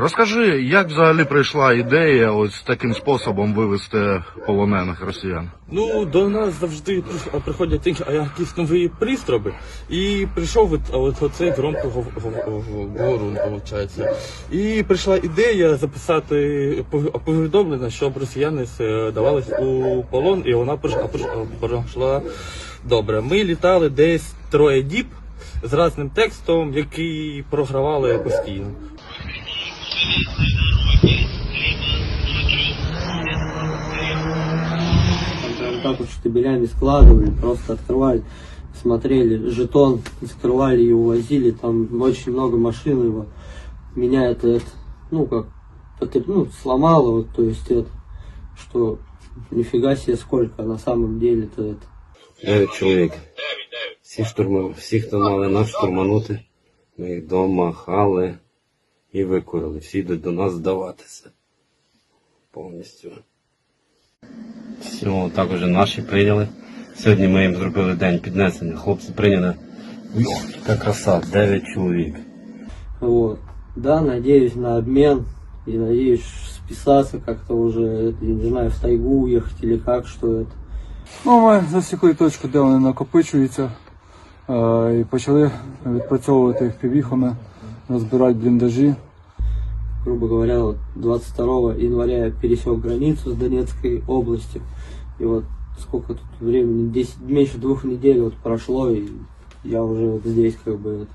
Розкажи, як взагалі прийшла ідея ось таким способом вивезти полонених росіян? Ну, до нас завжди приходять якісь нові пристроби. І прийшов от, оцей громко гов- гов- говорун, виходить. І прийшла ідея записати повідомлення, щоб росіяни здавались у полон, і вона пройшла добре. Ми літали десь троє діб з разним текстом, який програвали постійно. Там прям так вот штабелями складывали, просто открывали, смотрели жетон, закрывали и увозили. Там очень много машин его. Меня это, это, ну как, это, ну, сломало, вот, то есть это, что нифига себе сколько на самом деле-то это. Дев'ять чоловік. Всі штурму, всі, хто мали нас штурманути, ми їх домахали І викурили. Всі йдуть до нас здаватися. Повністю. Все, також наші прийняли. Сьогодні ми їм зробили день піднесення. Хлопці прийняли. Яка краса, 9 чоловік. Вот. Да, надеюсь на обмен и надеюсь списаться как-то уже, я не знаю, в тайгу уехать или как, что это. Ну, ми засікли точку, де вони накопичуються, е, і почали відпрацьовувати їх півіхами, розбирати бліндажі. грубо говоря, вот 22 января пересек границу с Донецкой областью. И вот сколько тут времени, 10, меньше двух недель вот прошло, и я уже вот здесь как бы